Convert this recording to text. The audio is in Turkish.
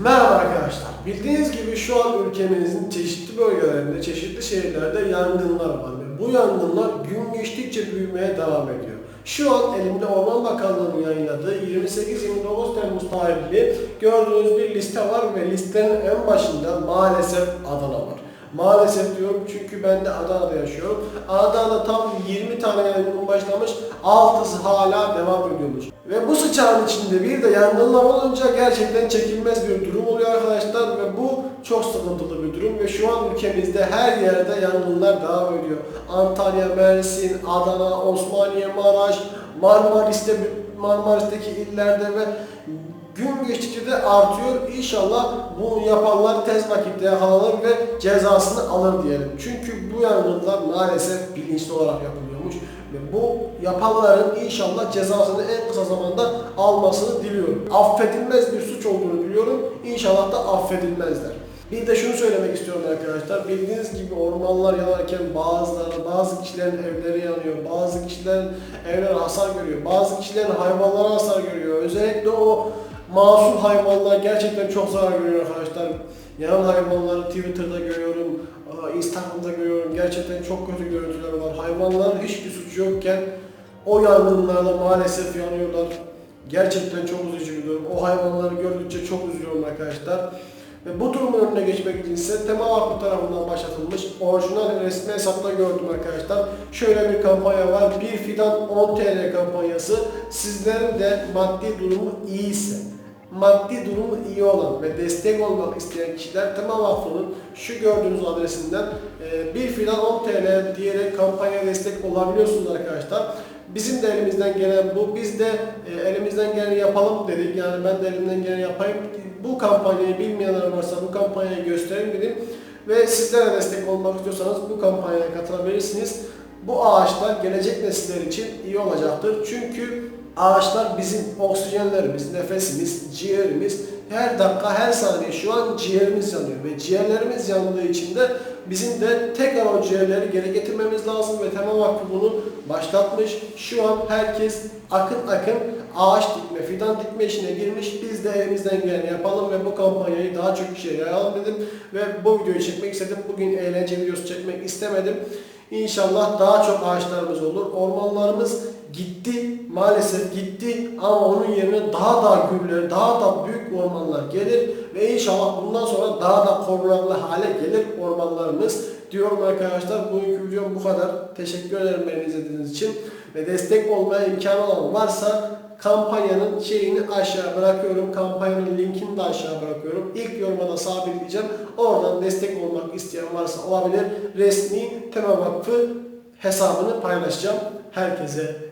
Merhaba arkadaşlar. Bildiğiniz gibi şu an ülkemizin çeşitli bölgelerinde, çeşitli şehirlerde yangınlar var ve bu yangınlar gün geçtikçe büyümeye devam ediyor. Şu an elimde Orman Bakanlığı'nın yayınladığı 28-29 Temmuz tarihli gördüğünüz bir liste var ve listenin en başında maalesef Adana var. Maalesef diyorum çünkü ben de Adana'da yaşıyorum. Adana'da tam 20 tane yangın başlamış, 6'sı hala devam ediyormuş. Ve bu sıçağın içinde bir de yangınlar olunca gerçekten çekilmez bir durum oluyor arkadaşlar ve bu çok sıkıntılı bir durum ve şu an ülkemizde her yerde yangınlar devam ediyor. Antalya, Mersin, Adana, Osmaniye, Maraş, Marmaris'te Marmaris'teki illerde ve gün geçtikçe de artıyor. İnşallah bunu yapanlar tez vakitte yakalanır ve cezasını alır diyelim. Çünkü bu yangınlar maalesef bilinçli olarak yapılıyormuş. Ve bu yapanların inşallah cezasını en kısa zamanda almasını diliyorum. Affedilmez bir suç olduğunu biliyorum. İnşallah da affedilmezler. Bir de şunu söylemek istiyorum arkadaşlar. Bildiğiniz gibi ormanlar yanarken bazıları, bazı kişilerin evleri yanıyor, bazı kişilerin evleri hasar görüyor, bazı kişilerin hayvanları hasar görüyor. Özellikle o masum hayvanlar gerçekten çok zarar görüyor arkadaşlar. Yanan hayvanları Twitter'da görüyorum, Instagram'da görüyorum. Gerçekten çok kötü görüntüler var. Hayvanların hiçbir suçu yokken o yangınlarda maalesef yanıyorlar. Gerçekten çok üzücü bir durum. O hayvanları gördükçe çok üzülüyorum arkadaşlar. Ve bu durumun önüne geçmek için ise Tema Vakfı tarafından başlatılmış orijinal resmi hesapta gördüm arkadaşlar. Şöyle bir kampanya var. Bir fidan 10 TL kampanyası. Sizlerin de maddi durumu iyiyse, maddi durumu iyi olan ve destek olmak isteyen kişiler Tema Vakfı'nın şu gördüğünüz adresinden bir fidan 10 TL diyerek kampanya destek olabiliyorsunuz arkadaşlar. Bizim de elimizden gelen bu. Biz de e, elimizden geleni yapalım dedik. Yani ben de elimden geleni yapayım. Bu kampanyayı bilmeyenler varsa bu kampanyayı göstereyim dedim. Ve sizlere destek olmak istiyorsanız bu kampanyaya katılabilirsiniz. Bu ağaçlar gelecek nesiller için iyi olacaktır. Çünkü ağaçlar bizim oksijenlerimiz, nefesimiz, ciğerimiz. Her dakika, her saniye şu an ciğerimiz yanıyor ve ciğerlerimiz yandığı için de bizim de tekrar o ciğerleri geri getirmemiz lazım ve Tema Vakfı bunu başlatmış. Şu an herkes akın akın ağaç dikme, fidan dikme işine girmiş. Biz de elimizden geleni yapalım ve bu kampanyayı daha çok kişiye yayalım dedim. Ve bu videoyu çekmek istedim. Bugün eğlence videosu çekmek istemedim. İnşallah daha çok ağaçlarımız olur. Ormanlarımız gitti, maalesef gitti ama onun yerine daha da güller, daha da büyük ormanlar gelir ve inşallah bundan sonra daha da korunaklı hale gelir ormanlarımız diyorum arkadaşlar. Bugünkü videom bu kadar. Teşekkür ederim beni izlediğiniz için ve destek olmaya imkanı olan varsa kampanyanın şeyini aşağı bırakıyorum. Kampanyanın linkini de aşağı bırakıyorum. İlk yoruma da sabitleyeceğim. Oradan destek olmak isteyen varsa olabilir. Resmi Tema Vakfı hesabını paylaşacağım. Herkese